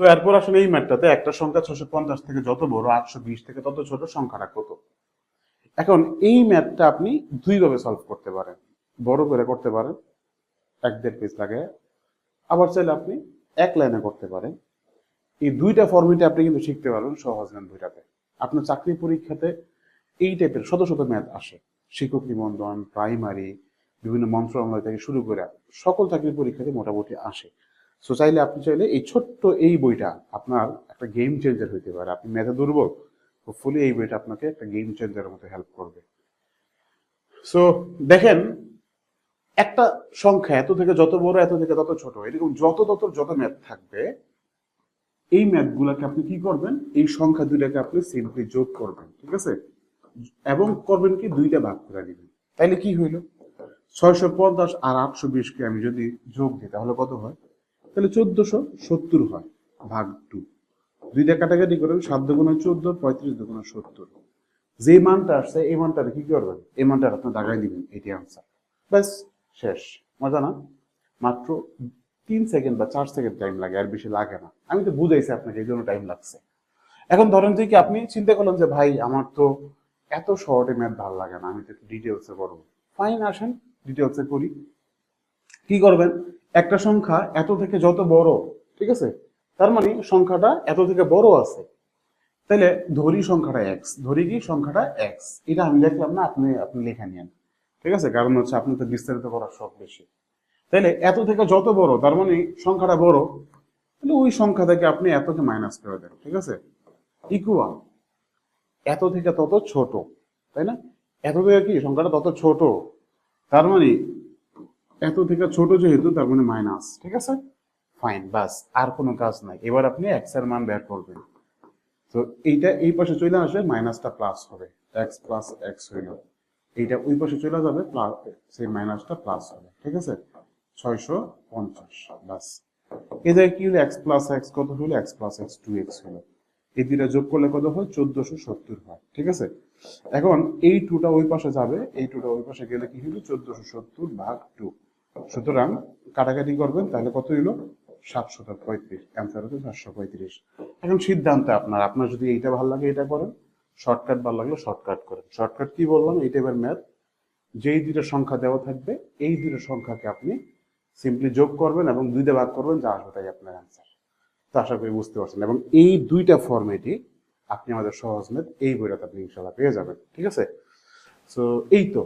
তো এরপর আসলে এই ম্যাথটাতে একটা সংখ্যা ছশো পঞ্চাশ থেকে যত বড়, আটশো বিশ থেকে তত ছোট সংখ্যাটা কত? এখন এই ম্যাথটা আপনি দুইভাবে সলভ করতে পারেন। বড় করে করতে পারেন, এক দেড় পেজ লাগে। আবার চাইলে আপনি এক লাইনে করতে পারেন। এই দুইটা ফর্মেটে আপনি কিন্তু শিখতে পারবেন সহজ জ্ঞান বইটাতে আপনার চাকরি পরীক্ষাতে এই টাইপের শত শত ম্যাথ আসে। শিক্ষক নিবন্ধন প্রাইমারি বিভিন্ন মন্ত্রণালয় থেকে শুরু করে সকল চাকরির পরীক্ষাতে মোটামুটি আসে। সো চাইলে আপনি চাইলে এই ছোট্ট এই বইটা আপনার একটা গেম চেঞ্জার হইতে পারে। আপনি ম্যাথে দুর্বল হোপফুলি এই বইটা আপনাকে একটা গেম চেঞ্জারের মতো হেল্প করবে। সো দেখেন, একটা সংখ্যা, এত থেকে যত বড়, এত থেকে তত ছোট, এরকম যত তত যত ম্যাথ থাকবে, এই ম্যাথগুলোকে আপনি কি করবেন? এই সংখ্যা দুইটাকে আপনি সিম্পলি যোগ করবেন, ঠিক আছে? এবং করবেন কি? দুইটা ভাগ করে দিবেন। তাইলে কি হইল? ছয়শো পঞ্চাশ আর আটশো বিশকে আমি যদি যোগ দিই, তাহলে কত হয়? তাহলে চোদ্দশো সত্তর হয়, ভাগ টু দুইটা কাটাকাটি করবেন সাত দুগুণ চোদ্দ, পঁয়ত্রিশ দুগুণ সত্তর। যে মানটা আসছে, এই মানটা কি করবেন? এই মানটা আপনি দাগাই দিবেন এটি আনসার ব্যাস, শেষ। মজা না? মাত্র তিন সেকেন্ড বা চার সেকেন্ড টাইম লাগে, আর বেশি লাগে না। আমি তো বুঝাইছি আপনাকে, এই জন্য টাইম লাগছে। এখন ধরেন যে কি, আপনি চিন্তা করলেন যে, ভাই, আমার তো এত শর্টে ম্যাথ ভালো লাগে না, আমি তো একটু ডিটেলসে করব ফাইন আসেন ডিটেলসে করি কি করবেন? একটা সংখ্যা এত থেকে যত বড়, ঠিক আছে? তার মানে সংখ্যাটা এত থেকে বড় আছে। তাহলে ধরি সংখ্যাটা এক্স ধরি কি সংখ্যাটা এক্স এটা আমি লিখলাম না, আপনি আপনি লেখা নিয়েন। ঠিক আছে? কারণ হচ্ছে আপনি তো বিস্তারিত করার শখ বেশি। তাহলে এত থেকে যত বড়, তার মানে সংখ্যাটা বড়, তাহলে ওই সংখ্যা থেকে আপনি এতকে মাইনাস করে দেন, ঠিক আছে? ইকুয়াল এত থেকে তত ছোট, তাই না? এত থেকে কি? সংখ্যাটা তত ছোট। তার মানে এত থেকে ছোট যেহেতু, তার মানে মাইনাস ঠিক আছে? ফাইন বাস, আর কোনো কাজ নাই। এবার আপনি এক্সের মান বের করবেন। তো এইটা, এই পাশে চলে আসবে মাইনাসটা প্লাস হবে। এক্স প্লাস এক্স হইল এইটা ওই পাশে চলে যাবে প্লাস সেই মাইনাসটা প্লাস হবে, ঠিক আছে? ছয়শো পঞ্চাশ, বাস। এ জায়গায় কি হলো? এক্স প্লাস এক্স কত হলো? X plus x two x হলো। এই দুইটা যোগ করলে কত হয়? চোদ্দশো সত্তর হয়, ঠিক আছে? এখন এই টুটা ওই পাশে যাবে, এই টুটা ওই পাশে গেলে কি হলো? চোদ্দশো সত্তর ভাগ টু সুতরাং কাটাকাটি করবেন, তাহলে কত হইল? সাতশো পঁয়ত্রিশ। অ্যান্সার হচ্ছে সাতশো পঁয়ত্রিশ। এখন সিদ্ধান্ত আপনার আপনার যদি এইটা ভালো লাগে এটা করেন। শর্টকাট ভালো লাগলে শর্টকাট করেন। শর্টকাট কি বললাম? এই টাইপের ম্যাথ যেই দুটো সংখ্যা দেওয়া থাকবে, এই দুটো সংখ্যাকে আপনি সিম্পলি যোগ করবেন এবং দুইটা ভাগ করবেন, যা আসবে তাই আপনার অ্যান্সার তো আশা করি বুঝতে পারছেন। এবং এই দুইটা ফর্মেটই আপনি আমাদের সহজ ম্যাথ এই বইটাতে আপনি ইনশাল্লাহ পেয়ে যাবেন। ঠিক আছে? সো এই তো।